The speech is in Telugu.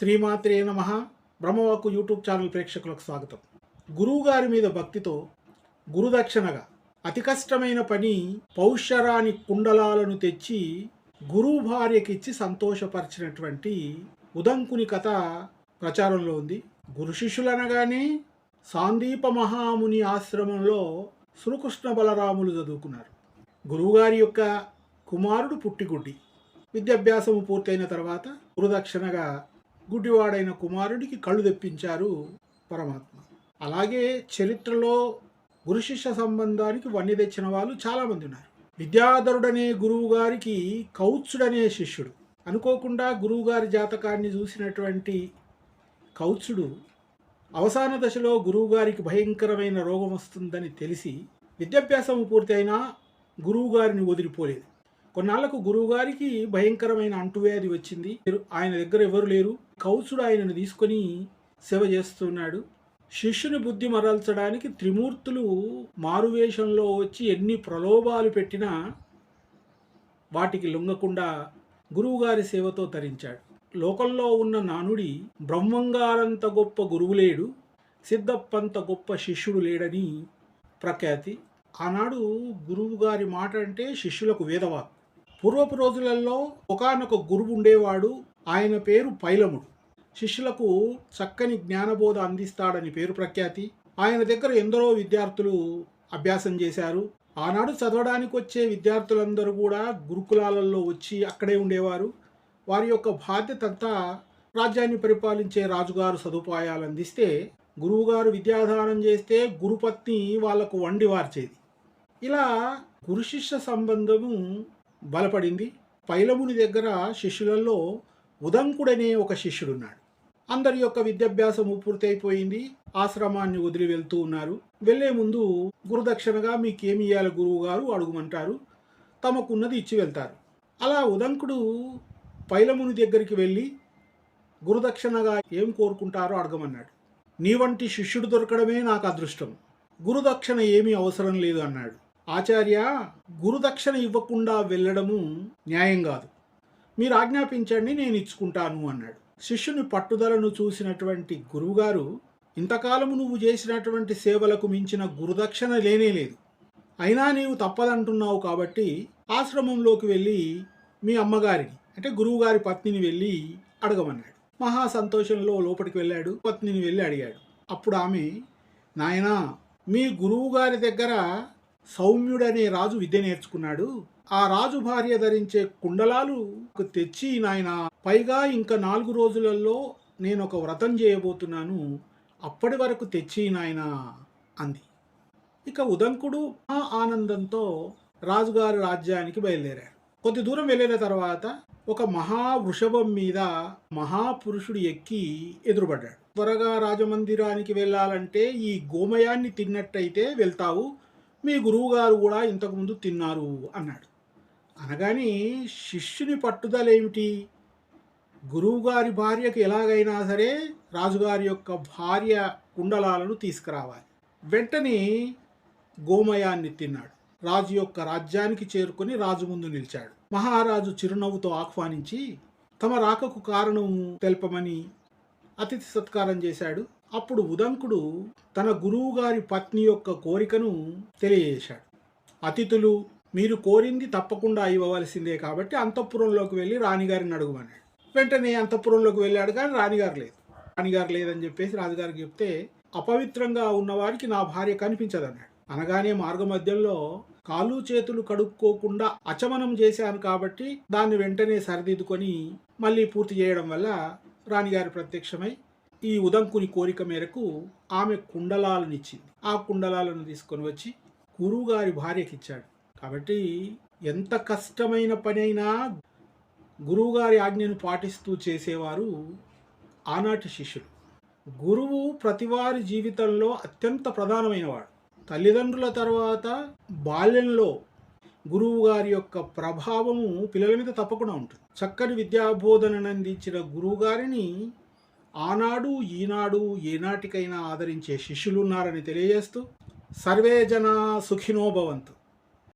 శ్రీమాత్రే నమ. బ్రహ్మవాకు యూట్యూబ్ ఛానల్ ప్రేక్షకులకు స్వాగతం. గురువుగారి మీద భక్తితో గురుదక్షిణగా అతి కష్టమైన పని పౌష్యరాని కుండలాలను తెచ్చి గురువు భార్యకిచ్చి సంతోషపరిచినటువంటి ఉదంకుని కథ ప్రచారంలో ఉంది. గురు శిష్యులనగానే సాందీప మహాముని ఆశ్రమంలో శ్రీకృష్ణ బలరాములు చదువుకున్నారు. గురువుగారి యొక్క కుమారుడు పుట్టిగుడ్డి. విద్యాభ్యాసము పూర్తయిన తర్వాత గురుదక్షిణగా గుడ్డివాడైన కుమారుడికి కళ్ళు తెప్పించారు పరమాత్మ. అలాగే చరిత్రలో గురు శిష్య సంబంధానికి వన్నె తెచ్చిన వాళ్ళు చాలామంది ఉన్నారు. విద్యాధరుడనే గురువు గారికి కౌత్సుడనే శిష్యుడు. అనుకోకుండా గురువుగారి జాతకాన్ని చూసినటువంటి కౌత్సుడు అవసాన దశలో గురువుగారికి భయంకరమైన రోగం వస్తుందని తెలిసి విద్యాభ్యాసం పూర్తయినా గురువుగారిని వదిలిపోలేదు. కొన్నాళ్ళకు గురువుగారికి భయంకరమైన అంటువ్యాధి వచ్చింది. ఆయన దగ్గర ఎవరు లేరు. కౌసుడు ఆయనను తీసుకొని సేవ చేస్తున్నాడు. శిష్యుని బుద్ధి మరల్చడానికి త్రిమూర్తులు మారువేషంలో వచ్చి ఎన్ని ప్రలోభాలు పెట్టినా వాటికి లొంగకుండా గురువుగారి సేవతో తరించాడు. లోకంలో ఉన్న నానుడి బ్రహ్మంగారంత గొప్ప గురువు లేడు. సిద్ధప్పంత గొప్ప శిష్యుడు లేడని ప్రఖ్యాతి. ఆనాడు గురువుగారి మాట అంటే శిష్యులకు వేదవాక్ పూర్వపు రోజులలో ఒకనొక గురువు ఉండేవాడు. ఆయన పేరు పైలముడు. శిష్యులకు చక్కని జ్ఞానబోధ అందిస్తాడని పేరు ప్రఖ్యాతి. ఆయన దగ్గర ఎందరో విద్యార్థులు అభ్యాసం చేశారు. ఆనాడు చదవడానికి వచ్చే విద్యార్థులందరూ కూడా గురుకులాలలో వచ్చి అక్కడే ఉండేవారు. వారి యొక్క బాధ్యత అంతా రాజ్యాన్ని పరిపాలించే రాజుగారు సదుపాయాలు అందిస్తే గురువుగారు విద్యాధారం చేస్తే గురుపత్ని వాళ్ళకు వండి వార్చేది. ఇలా గురు శిష్య సంబంధము బలపడింది. పైలముని దగ్గర శిష్యులలో ఉదంకుడనే ఒక శిష్యుడున్నాడు. అందరి యొక్క విద్యాభ్యాసము పూర్తయిపోయింది. ఆశ్రమాన్ని వదిలి వెళ్తూ ఉన్నారు. వెళ్ళే ముందు గురుదక్షిణగా మీకేమి ఇయ్యాలి గురువు గారు అడుగుమంటారు. తమకున్నది ఇచ్చి వెళ్తారు. అలా ఉదంకుడు పైలముని దగ్గరికి వెళ్ళి గురుదక్షిణగా ఏం కోరుకుంటారో అడగమన్నాడు. నీ వంటి శిష్యుడు దొరకడమే నాకు అదృష్టం. గురుదక్షిణ ఏమీ అవసరం లేదు అన్నాడు. ఆచార్య గురుదక్షిణ ఇవ్వకుండా వెళ్ళడము న్యాయం కాదు. మీరు ఆజ్ఞాపించండి నేను ఇచ్చుకుంటాను అన్నాడు. శిష్యుని పట్టుదలను చూసినటువంటి గురువుగారు ఇంతకాలము నువ్వు చేసినటువంటి సేవలకు మించిన గురుదక్షిణ లేనే లేదు. అయినా నీవు తప్పదంటున్నావు కాబట్టి ఆశ్రమంలోకి వెళ్ళి మీ అమ్మగారిని అంటే గురువుగారి పత్నిని వెళ్ళి అడగమన్నాడు. మహా సంతోషంలో లోపలికి వెళ్ళాడు పత్నిని వెళ్ళి అడిగాడు. అప్పుడు ఆమె నాయనా మీ గురువుగారి దగ్గర సౌమ్యుడనే రాజు విద్య నేర్చుకున్నాడు. ఆ రాజు భార్య ధరించే కుండలాలు తెచ్చి నాయన పైగా ఇంకా నాలుగు రోజులలో నేను ఒక వ్రతం చేయబోతున్నాను. అప్పటి వరకు తెచ్చి నాయన అంది. ఇక ఉదంకుడు ఆ ఆనందంతో రాజుగారి రాజ్యానికి బయలుదేరాడు కొద్ది దూరం వెళ్ళిన తర్వాత ఒక మహా వృషభం మీద మహాపురుషుడు ఎక్కి ఎదురుపడ్డాడు. త్వరగా రాజమందిరానికి వెళ్ళాలంటే ఈ గోమయాన్ని తిన్నట్టయితే వెళ్తావు. మీ గురువుగారు కూడా ఇంతకుముందు తిన్నారు అన్నాడు. అనగానే శిష్యుని పట్టుదల ఏమిటి గురువుగారి భార్యకు ఎలాగైనా సరే రాజుగారి యొక్క భార్య కుండలాలను తీసుకురావాలి. వెంటనే గోమయాన్ని తిన్నాడు. రాజు యొక్క రాజ్యానికి చేరుకొని రాజు ముందు నిలిచాడు. మహారాజు చిరునవ్వుతో ఆహ్వానించి తమ రాకకు కారణం తెలపమని అతిథి సత్కారం చేశాడు. అప్పుడు ఉదంకుడు తన గురువుగారి పత్ని యొక్క కోరికను తెలియజేశాడు. అతిథులు మీరు కోరింది తప్పకుండా ఇవ్వవలసిందే కాబట్టి అంతఃపురంలోకి వెళ్ళి రాణిగారిని అడుగుమన్నాడు. వెంటనే అంతఃపురంలోకి వెళ్ళాడు కానీ రాణిగారు లేదు. రాణిగారు లేదని చెప్పేసి రాజుగారికి చెప్తే అపవిత్రంగా ఉన్నవారికి నా భార్య కనిపించదన్నాడు. అనగానే మార్గమధ్యంలో కాలు చేతులు కడుక్కోకుండా అచమనం చేశాను కాబట్టి దాన్ని వెంటనే సరిదిద్దుకొని మళ్ళీ పూర్తి చేయడం వల్ల రాణిగారి ప్రత్యక్షమై ఈ ఉదంకుని కోరిక మేరకు ఆమె కుండలాలను ఇచ్చింది ఆ కుండలాలను తీసుకొని వచ్చి గురువుగారి భార్యకి ఇచ్చాడు కాబట్టి ఎంత కష్టమైన పని అయినా గురువుగారి ఆజ్ఞను పాటిస్తూ చేసేవారు ఆనాటి శిష్యులు. గురువు ప్రతివారి జీవితంలో అత్యంత ప్రధానమైనవాడు. తల్లిదండ్రుల తర్వాత బాల్యంలో గురువు గారి యొక్క ప్రభావము పిల్లల మీద తప్పకుండా ఉంటుంది. చక్కని విద్యాబోధనను అందించిన గురువుగారిని ఆనాడు ఈనాడు ఏనాటికైనా ఆదరించే శిష్యులు ఉన్నారని తెలియజేస్తూ సర్వే జన సుఖినోభవంతు